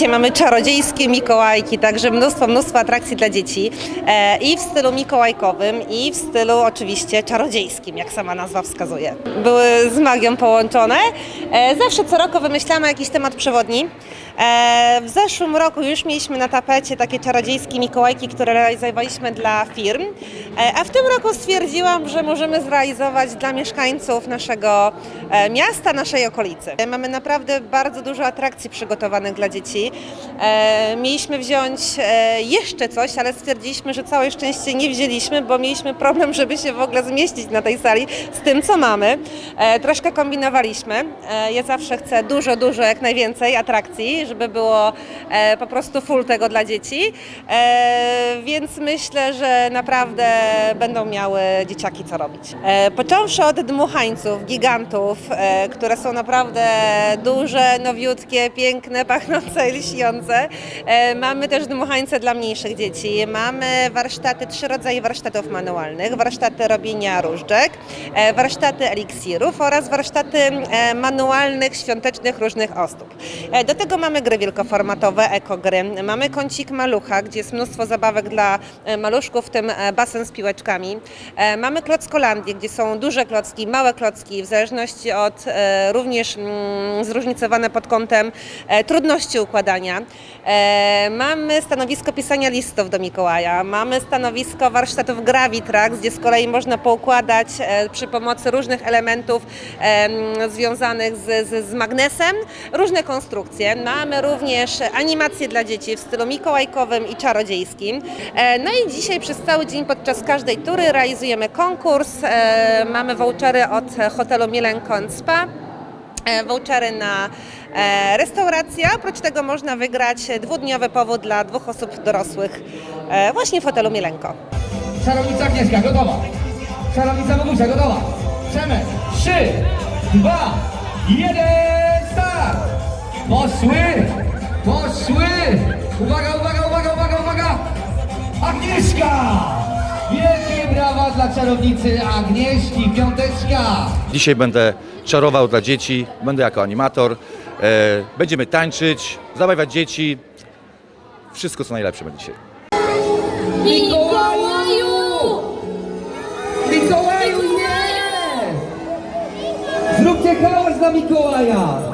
Dzisiaj mamy czarodziejskie Mikołajki, także mnóstwo, mnóstwo atrakcji dla dzieci e, i w stylu mikołajkowym i w stylu oczywiście czarodziejskim, jak sama nazwa wskazuje. Były z magią połączone. E, zawsze co roku wymyślamy jakiś temat przewodni. E, w zeszłym roku już mieliśmy na tapecie takie czarodziejskie Mikołajki, które realizowaliśmy dla firm, e, a w tym roku stwierdziłam, że możemy zrealizować dla mieszkańców naszego e, miasta, naszej okolicy. Mamy naprawdę bardzo dużo atrakcji przygotowanych dla dzieci. Mieliśmy wziąć jeszcze coś, ale stwierdziliśmy, że całe szczęście nie wzięliśmy, bo mieliśmy problem, żeby się w ogóle zmieścić na tej sali z tym, co mamy. Troszkę kombinowaliśmy. Ja zawsze chcę dużo, dużo, jak najwięcej atrakcji, żeby było e, po prostu full tego dla dzieci. E, Więc myślę, że naprawdę będą miały dzieciaki co robić. E, Począwszy od dmuchańców, gigantów, które są naprawdę duże, nowiutkie, piękne, pachnące i lśniące. Mamy też dmuchańce dla mniejszych dzieci. Mamy warsztaty, trzy rodzaje warsztatów manualnych, warsztaty robienia różdżek, warsztaty eliksirów oraz warsztaty manualnych, świątecznych różnych ozdób. E, Do tego mamy gry wielkoformatowe, ekogry. Mamy kącik malucha, gdzie jest mnóstwo zabawek dla e, maluszków, w tym e, basen z piłeczkami. E, Mamy klockolandię, gdzie są duże klocki, małe klocki, w zależności od również mm, zróżnicowane pod kątem trudności układania. Mamy stanowisko pisania listów do Mikołaja, mamy stanowisko warsztatów Gravitrax, gdzie z kolei można poukładać przy pomocy różnych elementów em, związanych z, z, z magnesem różne konstrukcje. Mamy również animacje dla dzieci w stylu mikołajkowym i czarodziejskim. E, No i dzisiaj przez cały dzień podczas każdej tury realizujemy konkurs. E, Mamy vouchery od hotelu Mielenkon Spa e, vouchery na restaurację. Oprócz tego można wygrać dwudniowy powód dla dwóch osób dorosłych właśnie w hotelu Mielenko. Czarownica Agnieszka, gotowa. Czarownica Bogusia, gotowa. Przemek, trzy, dwa, jeden. Poszły, poszły. Uwaga, uwaga, uwaga, uwaga, uwaga. Agnieszka! Wielkie brawa dla czarownicy Agnieszki, piąteczka. Dzisiaj będę czarował dla dzieci, będę jako animator. E, będziemy tańczyć, zabawiać dzieci. Wszystko co najlepsze będzie dzisiaj. Mikołaju! Mikołaju, nie! Zróbcie hałas dla Mikołaja!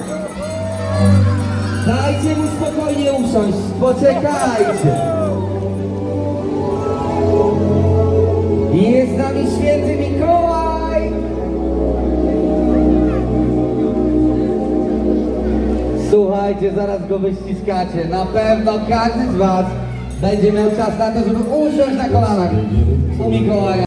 Dajcie mu spokojnie usiąść, poczekajcie! Jest z nami święty Mikołaj! Słuchajcie, zaraz go wyściskacie. Na pewno każdy z was będzie miał czas na to, żeby usiąść na kolanach u Mikołaja.